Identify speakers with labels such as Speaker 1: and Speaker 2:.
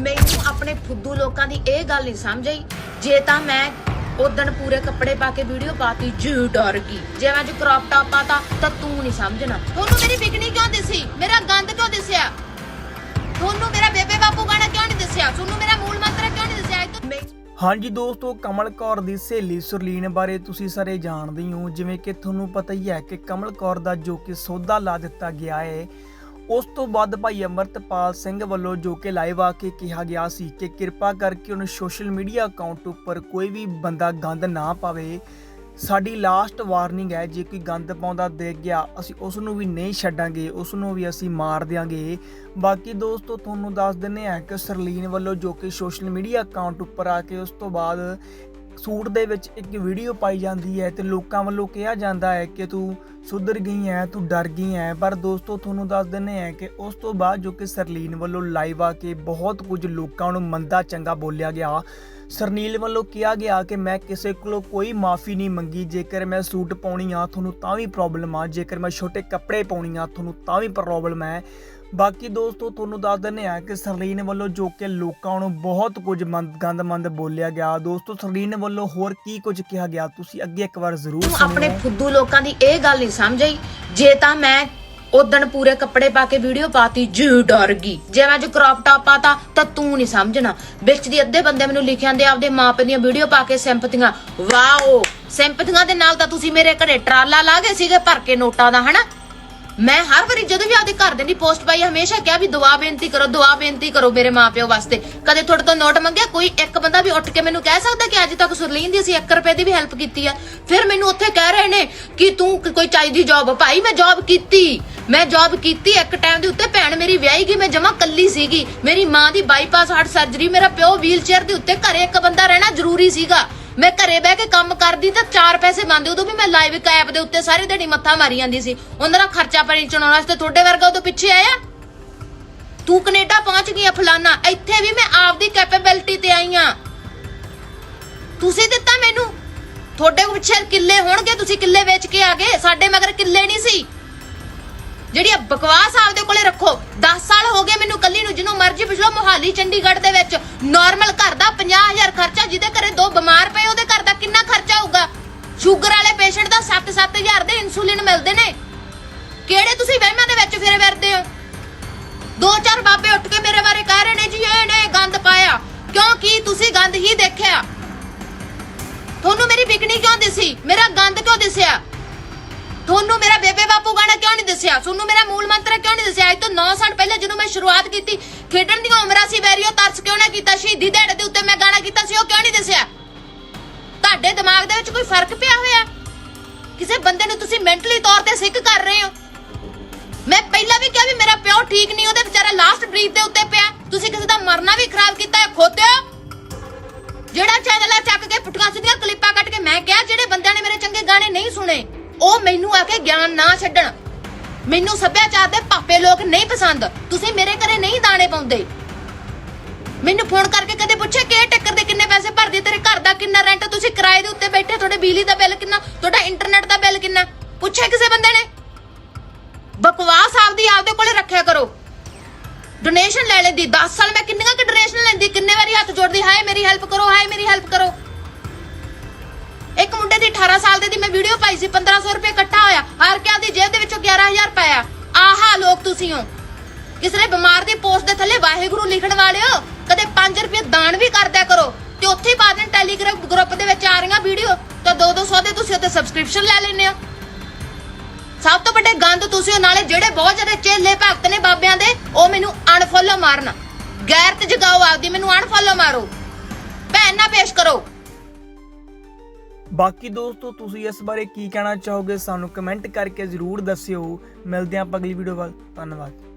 Speaker 1: ਮੈਨੂੰ ਆਪਣੇ ਫੁੱਦੂ ਲੋਕਾਂ ਦੀ ਇਹ ਗੱਲ ਨਹੀਂ ਸਮਝ ਆਈ। ਜੇ ਤਾਂ ਮੈਂ ਉਦਣ ਪੂਰੇ ਕੱਪੜੇ ਪਾ ਕੇ ਵੀਡੀਓ ਪਾਤੀ ਜੀ ਡਰ ਗਈ। ਜੇ ਮੈਂ ਅੱਜ ਕ੍ਰੌਪ ਟਾਪ ਪਾਤਾ ਤਾਂ ਤੂੰ ਨਹੀਂ ਸਮਝਣਾ। ਤੁਹਾਨੂੰ ਮੇਰੀ ਬਿਗਨੀ ਕਿਉਂ ਦਿਸੀ? ਮੇਰਾ ਗੰਦ ਕਿਉਂ ਦਿਸਿਆ? ਤੁਹਾਨੂੰ ਮੇਰਾ ਬੇਬੇ ਬਾਪੂ ਗਾਣਾ ਕਿਉਂ ਨਹੀਂ ਦਿਸਿਆ? ਤੁਹਾਨੂੰ ਮੇਰਾ ਮੂਲ ਮੰਤਰ ਕਿਉਂ ਨਹੀਂ ਦਿਸਿਆ?
Speaker 2: ਹਾਂਜੀ ਦੋਸਤੋ ਕਮਲ ਕੌਰ ਦੀ ਸਹੇਲੀ ਸੁਰਲੀਨ ਬਾਰੇ ਤੁਸੀਂ ਸਾਰੇ ਜਾਣਦੇ ਹੀ ਹੋ। ਜਿਵੇਂ ਕਿ ਤੁਹਾਨੂੰ ਪਤਾ ਹੀ ਹੈ ਕਿ ਕਮਲ ਕੌਰ ਦਾ ਜੋ ਕਿ ਸੌਦਾ ਲਾ ਦਿੱਤਾ ਗਿਆ ਹੈ ਉਸ ਤੋਂ ਬਾਅਦ ਭਾਈ ਅਮਰਤਪਾਲ ਸਿੰਘ ਵੱਲੋਂ ਜੋ ਕਿ ਲਾਈਵ ਆ ਕੇ ਕਿਹਾ ਗਿਆ ਸੀ ਕਿ ਕਿਰਪਾ ਕਰਕੇ ਉਹਨੂੰ ਸੋਸ਼ਲ ਮੀਡੀਆ ਅਕਾਊਂਟ ਉੱਪਰ ਕੋਈ ਵੀ ਬੰਦਾ ਗੰਦ ਨਾ ਪਾਵੇ। ਸਾਡੀ ਲਾਸਟ ਵਾਰਨਿੰਗ ਹੈ, ਜੇ ਕੋਈ ਗੰਦ ਪਾਉਂਦਾ ਦੇਖ ਗਿਆ, ਅਸੀਂ ਉਸ ਨੂੰ ਵੀ ਨਹੀਂ ਛੱਡਾਂਗੇ ਉਸ ਨੂੰ ਵੀ ਅਸੀਂ ਮਾਰ ਦਿਆਂਗੇ। ਬਾਕੀ ਦੋਸਤੋ, ਤੁਹਾਨੂੰ ਦੱਸ ਦਿੰਨੇ ਆ ਕਿ ਸਰਲੀਨ ਵੱਲੋਂ ਜੋ ਕਿ ਸੋਸ਼ਲ ਮੀਡੀਆ ਅਕਾਊਂਟ ਉੱਪਰ ਆ ਕੇ ਉਸ ਤੋਂ ਬਾਅਦ ਸੂਟ ਦੇ ਵਿੱਚ ਇੱਕ ਵੀਡੀਓ ਪਾਈ ਜਾਂਦੀ ਹੈ ਤੇ ਲੋਕਾਂ ਵੱਲੋਂ ਕਿਹਾ ਜਾਂਦਾ ਹੈ ਕਿ ਤੂੰ ਸੁਧਰ ਗਈ ਹੈ, ਤੂੰ ਡਰ ਗਈ ਹੈ। ਪਰ ਦੋਸਤੋ, ਤੁਹਾਨੂੰ ਦੱਸ ਦਿੰਨੇ ਆ ਕਿ ਉਸ ਤੋਂ ਬਾਅਦ ਜੋ ਕਿ ਸਰਲੀਨ ਵੱਲੋਂ ਲਾਈਵ ਆ ਕੇ ਬਹੁਤ ਕੁਝ ਲੋਕਾਂ ਨੂੰ ਮੰਦਾ ਚੰਗਾ ਬੋਲਿਆ ਗਿਆ। ਸਰਨੀਲ ਵੱਲੋਂ ਕਿਹਾ ਗਿਆ ਕਿ ਮੈਂ ਕਿਸੇ ਕੋਲੋਂ ਕੋਈ ਮਾਫੀ ਨਹੀਂ ਮੰਗੀ, ਜੇਕਰ ਮੈਂ ਸੂਟ ਪਾਉਣੀ ਆ, ਤੁਹਾਨੂੰ ਤਾਂ ਵੀ ਪ੍ਰੋਬਲਮ ਆ। ਜੇਕਰ ਮੈਂ ਛੋਟੇ ਕੱਪੜੇ ਪਾਉਣੀ ਆ, ਤੁਹਾਨੂੰ ਤਾਂ ਵੀ ਪ੍ਰੋਬਲਮ ਹੈ। ਬਾਕੀ ਦੋਸਤੋ ਤੁਹਾਨੂੰ ਦੱਸ ਦਿੰਨੇ ਆ ਕਿ ਸਰਲੀਨ ਵੱਲੋਂ ਜੋ ਕਿ ਲੋਕਾਂ ਨੂੰ ਬਹੁਤ ਕੁਝ ਮੰਦ ਗੰਦਮੰਦ ਬੋਲਿਆ ਗਿਆ। ਦੋਸਤੋ ਸਰਲੀਨ ਵੱਲੋਂ ਹੋਰ ਕੀ ਕੁਝ ਕਿਹਾ ਗਿਆ? ਤੁਸੀਂ ਅੱਗੇ ਇੱਕ ਵਾਰ ਜ਼ਰੂਰ
Speaker 1: ਮੈਨੂੰ ਆਪਣੇ ਫੁੱਦੂ ਲੋਕਾਂ ਦੀ ਇਹ ਗੱਲ ਨਹੀਂ ਸਮਝ ਆਈ। ਜੇ ਤਾਂ ਮੈਂ ਉਦਣ ਪੂਰੇ ਕੱਪੜੇ ਪਾ ਕੇ ਵੀਡੀਓ ਪਾਤੀ ਜੀ ਡਰ ਗਈ। ਜੇ ਮੈਂ ਅੱਜ ਕ੍ਰੌਪ ਟਾਪ ਪਾਤਾ ਤਾਂ ਤੂੰ ਨਹੀਂ ਸਮਝਣਾ। ਵਿੱਚ ਦੀ ਅੱਧੇ ਬੰਦੇ ਮੈਨੂੰ ਲਿਖਿਆਂ ਦੇ ਆਪਦੇ ਮਾਪੇ ਦੀਆਂ ਵੀਡੀਓ ਪਾ ਕੇ ਸਿੰਪਥੀਆਂ ਵਾਓ! ਸਿੰਪਥੀਆਂ ਦੇ ਨਾਲ ਤਾਂ ਤੁਸੀਂ ਮੇਰੇ ਘਰੇ ਟਰਾਲਾ ਲਾ ਗਏ ਸੀਗੇ ਭਰ ਕੇ ਨੋਟਾਂ ਦਾ ਹਨਾ? ਮੈਂ ਹਰ ਵਾਰੀ ਜਦੋਂ ਵੀ ਆਪਦੇ ਘਰ ਦੇ ਦੀ ਪੋਸਟ ਪਾਈ, ਹਮੇਸ਼ਾ ਕਿਹਾ ਵੀ ਦੁਆ ਬੇਨਤੀ ਕਰੋ, ਦੁਆ ਬੇਨਤੀ ਕਰੋ ਮੇਰੇ ਮਾਪਿਓ ਵਾਸਤੇ। ਕਦੇ ਤੁਹਾਡੇ ਤੋਂ ਨੋਟ ਮੰਗਿਆ? ਕੋਈ ਇੱਕ ਬੰਦਾ ਵੀ ਉੱਠ ਕੇ ਮੈਨੂੰ ਕਹਿ ਸਕਦਾ ਕਿ ਅੱਜ ਤੱਕ ਸੁਰਲੀਨ ਦੀ ਅਸੀਂ 1 ਰੁਪਏ ਦੀ ਵੀ ਹੈਲਪ ਕੀਤੀ ਆ? ਫਿਰ ਮੈਨੂੰ ਉੱਥੇ ਕਹਿ ਰਹੇ ਨੇ ਕਿ ਤੂੰ ਕੋਈ ਚਾਹੀਦੀ ਜੌਬ ਭਾਈ, ਮੈਂ ਜੌਬ ਕੀਤੀ। ਮੈਂ ਜੌਬ ਕੀਤੀ ਇੱਕ ਟਾਈਮ ਦੇ ਉੱਤੇ। ਭੈਣ ਮੇਰੀ ਵਿਆਹੀ ਗਈ, ਮੈਂ ਜਮਾ ਕੱਲੀ ਸੀਗੀ। ਮੇਰੀ ਮਾਂ ਦੀ ਬਾਈਪਾਸ ਹਾਰਟ ਸਰਜਰੀ ਮੇਰਾ ਪਿਓ ਵੀਲ ਚੇਅਰ ਦੇ ਉੱਤੇ ਘਰੇ ਇੱਕ ਬੰਦਾ ਰਹਿਣਾ ਜ਼ਰੂਰੀ ਸੀਗਾ। ਮੈਂ ਘਰੇ ਬਹਿ ਕੇ ਕੰਮ ਕਰਦੀ ਤਾਂ 4 ਪੈਸੇ ਬੰਦੇ ਉਦੋਂ ਵੀ ਮੈਂ ਲਾਈਵ ਐਪ ਦੇ ਉੱਤੇ ਸਾਰੀ ਦਿਹਾੜੀ ਮੱਥਾ ਮਾਰੀ ਜਾਂਦੀ ਸੀ। ਉਹਨਾਂ ਦਾ ਖਰਚਾ ਪਾਣੀ ਚਲਾਉਣ ਵਾਸਤੇ ਤੁਹਾਡੇ ਵਰਗਾ ਉਦੋਂ ਪਿੱਛੇ ਆਇਆ? ਤੂੰ ਕੈਨੇਡਾ ਪਹੁੰਚ ਗਈ ਫਲਾਨਾ, ਇੱਥੇ ਵੀ ਮੈਂ ਆਪਦੀ ਕੈਪੇਬਿਲਿਟੀ ਤੇ ਆਈ ਆ। ਤੁਸੀਂ ਦਿੱਤਾ ਮੈਨੂੰ? ਤੁਹਾਡੇ ਪਿੱਛੇ ਕਿੱਲੇ ਹੋਣਗੇ, ਤੁਸੀਂ ਕਿੱਲੇ ਵੇਚ ਕੇ ਆ ਗਏ, ਸਾਡੇ ਮਗਰ ਕਿੱਲੇ ਨਹੀਂ ਸੀ। ਜਿਹੜੀ ਆ ਬਕਵਾਸ ਆਪਦੇ ਕੋਲੇ ਰੱਖੋ। 10 ਸਾਲ ਹੋ ਗਏ ਮੈਨੂੰ ਕੱਲੀ ਨੂੰ, ਜਿਹਨੂੰ ਮਰਜ਼ੀ ਪੁੱਛ ਲਓ, ਮੋਹਾਲੀ, ਚੰਡੀਗੜ੍ਹ ਦੇ ਵਿੱਚ। ਨਾਰਮਲ ਘਰ ਦਾ 50000 ਖਰਚਾ, ਜਿਹਦੇ ਘਰੇ ਦੋ ਬਿਮਾਰ ਪਏ ਉਹਦੇ ਘਰ ਦਾ ਕਿੰਨਾ ਖਰਚਾ ਹੋਊਗਾ ਸ਼ੂਗਰ ਵਾਲੇ ਪੇਸ਼ੈਂਟ ਦਾ 7-7000 ਦੇ ਇਨਸੂਲਿਨ ਮਿਲਦੇ ਨੇ। ਕਿਹੜੇ ਤੁਸੀਂ ਵਹਿਮਾਂ ਦੇ ਵਿੱਚ ਫਿਰੇ ਫਿਰਦੇ ਹੋ? ਦੋ ਚਾਰ ਬਾਬੇ ਉੱਠ ਕੇ ਮੇਰੇ ਬਾਰੇ ਕਹਿ ਰਹੇ ਨੇ ਜੀ ਇਹਨੇ ਗੰਦ ਪਾਇਆ। ਕਿਉਂਕਿ ਤੁਸੀਂ ਗੰਦ ਹੀ ਦੇਖਿਆ? ਤੁਹਾਨੂੰ ਮੇਰੀ ਬਿਕਨੀ ਕਿਉਂ ਦਿਸੀ? ਮੇਰਾ ਗੰਦ ਕਿਉਂ ਦਿਸਿਆ? ਤੁਹਾਨੂੰ ਮੇਰਾ ਬੇਬੇ ਬਾਪੂ ਗਾਣਾ ਕਿਉਂ ਨਹੀਂ ਦੱਸਿਆ? ਤੁਹਾਨੂੰ ਮੇਰਾ ਮੂਲ ਮੰਤਰ ਕਿਉਂ ਨਹੀਂ ਦੱਸਿਆ? ਅੱਜ ਤੋਂ 9 ਸਾਲ ਪਹਿਲਾਂ ਜਦੋਂ ਮੈਂ ਸ਼ੁਰੂਆਤ ਕੀਤੀ, ਖੇਡਣ ਦੀਆਂ ਉਮਰਾਂ ਸੀ, ਵੈਰੀਓ ਤਰਸ ਕਿਉਂ ਨਾ ਕੀਤਾ? ਸ਼ਹੀਦੀ ਦਿਹਾੜੇ ਦੇ ਉੱਤੇ ਮੈਂ ਗਾਣਾ ਕੀਤਾ ਸੀ, ਉਹ ਕਿਉਂ ਨਹੀਂ ਦੱਸਿਆ? ਤੁਹਾਡੇ ਦਿਮਾਗ ਦੇ ਵਿੱਚ ਕੋਈ ਫ਼ਰਕ ਪਿਆ ਹੋਇਆ? ਕਿਸੇ ਬੰਦੇ ਨੂੰ ਤੁਸੀਂ ਮੈਂਟਲੀ ਤੌਰ ਤੇ ਸਿੱਖ ਕਰ ਰਹੇ ਹੋ? ਮੈਂ ਪਹਿਲਾਂ ਵੀ ਕਿਹਾ ਵੀ ਮੇਰਾ ਪਿਓ ਠੀਕ ਨਹੀਂ, ਉਹਦੇ ਵਿਚਾਰਾ ਲਾਸਟ ਬਰੀਥ ਦੇ ਉੱਤੇ ਪਿਆ। ਤੁਸੀਂ ਕਿਸੇ ਦਾ ਮਰਨਾ ਵੀ ਖਰਾਬ ਕੀਤਾ ਹੈ ਖੋਦਿਓ ਜਿਹੜਾ ਚੈਨਲ ਆ ਚੱਕ ਕੇ ਪੁੱਠੀਆਂ ਸਿੱਧੀਆਂ ਕਲਿੱਪਾਂ ਕੱਟ ਕੇ ਮੈਂ ਕਿਹਾ, ਜਿਹੜੇ ਬੰਦਿਆਂ ਨੇ ਮੇਰੇ ਚੰਗੇ ਗਾਣੇ ਨਹੀਂ ਸੁਣੇ, ਉਹ ਮੈਨੂੰ ਆ ਕੇ ਗਿਆਨ ਨਾ ਛੱਡਣ। ਮੈਨੂੰ ਸੱਭਿਆਚਾਰ ਦੇ ਪਾਪੇ ਲੋਕ ਨਹੀਂ ਪਸੰਦ। ਤੁਸੀਂ ਮੇਰੇ ਘਰੇ ਨਹੀਂ ਦਾਣੇ ਪਾਉਂਦੇ। ਮੈਨੂੰ ਫੋਨ ਕਰਕੇ ਕਦੇ ਪੁੱਛਿਆ ਕਿ ਇਹ ਟੱਕਰ ਦੇ ਕਿੰਨੇ ਪੈਸੇ ਭਰਦੇ ਤੇਰੇ ਘਰ ਦਾ ਕਿੰਨਾ ਰੈਂਟ ਤੁਸੀਂ ਕਿਰਾਏ ਦੇ ਉੱਤੇ ਬੈਠੇ ਤੁਹਾਡੇ ਬਿਜਲੀ ਦਾ ਬਿੱਲ ਕਿੰਨਾ, ਤੁਹਾਡਾ ਇੰਟਰਨੈਟ ਦਾ ਬਿੱਲ ਕਿੰਨਾ? ਪੁੱਛਿਆ ਕਿਸੇ ਬੰਦੇ ਨੇ? ਬਕਵਾਸ ਆਪਦੀ ਆਪਦੇ ਕੋਲੇ ਰੱਖਿਆ ਕਰੋ। ਡੋਨੇਸ਼ਨ ਲੈ ਲੈਂਦੀ 10 ਸਾਲ ਮੈਂ ਕਿੰਨੀਆਂ ਕਿ ਡੋਨੇਸ਼ਨ ਲੈਂਦੀ, ਕਿੰਨੇ ਵਾਰੀ ਹੱਥ ਜੋੜਦੀ, ਹਾਏ ਮੇਰੀ ਹੈਲਪ ਕਰੋ, ਹਾਏ ਮੇਰੀ ਹੈਲਪ ਕਰੋ। ਇੱਕ ਮੁੰਡੇ ਦੀ 18 ਸਾਲ ਦੇ ਦੀ ਮੈਂ ਵੀਡੀਓ ਪਾਈ ਸੀ 1500 ਰੁਪਏ ਇਕੱਠਾ ਹੋਇਆ, ਹਰ ਕੇ ਆਪਦੀ ਜੇਬ ਦੇ ਵਿੱਚੋਂ 11000 ਪਾਇਆ। ਆਹਾ ਲੋਕ ਤੁਸੀਂ ਹੋ। ਕਿਸੇ ਨੇ ਬਿਮਾਰ ਦੀ ਪੋਸਟ ਦੇ ਥੱਲੇ ਵਾਹਿਗੁਰੂ ਲਿਖਣ ਵਾਲਿਓ, ਕਦੇ 5 ਰੁਪਏ ਦਾਨ ਵੀ ਕਰਦਿਆ ਕਰੋ। ਤੇ ਉੱਥੇ ਹੀ ਪਾ ਦੇਣ ਟੈਲੀਗ੍ਰਾਮ ਗਰੁੱਪ ਦੇ ਵਿੱਚ ਆ ਰਹੀਆਂ ਵੀਡੀਓ ਤਾਂ 2-200 ਦੇ ਤੁਸੀਂ ਉੱਤੇ ਸਬਸਕ੍ਰਿਪਸ਼ਨ ਲੈ ਲੈਂਦੇ ਹੋ। ਸਭ ਤੋਂ ਵੱਡੇ ਗੰਦ ਤੁਸੀਂ ਹੋ ਨਾਲੇ ਜਿਹੜੇ ਬਹੁਤ ਜ਼ਿਆਦਾ ਚੇਲੇ ਭਗਤ ਨੇ ਬਾਬਿਆਂ ਦੇ, ਉਹ ਮੈਨੂੰ ਅਨਫੋਲੋ ਮਾਰਨ। ਗੈਰਤ ਜਗਾਓ ਆਪਦੀ, ਮੈਨੂੰ ਅਨਫੋਲੋ ਮਾਰੋ। ਭੈਣ ਨਾ ਪੇਸ਼ ਕਰੋ।
Speaker 2: ਬਾਕੀ ਦੋਸਤੋ, ਤੁਸੀਂ ਇਸ ਬਾਰੇ ਕੀ ਕਹਿਣਾ ਚਾਹੋਗੇ ਸਾਨੂੰ ਕਮੈਂਟ ਕਰਕੇ ਜ਼ਰੂਰ ਦੱਸਿਓ। ਮਿਲਦੇ ਹਾਂ ਅਗਲੀ ਵੀਡੀਓ ਵੱਲ। ਧੰਨਵਾਦ।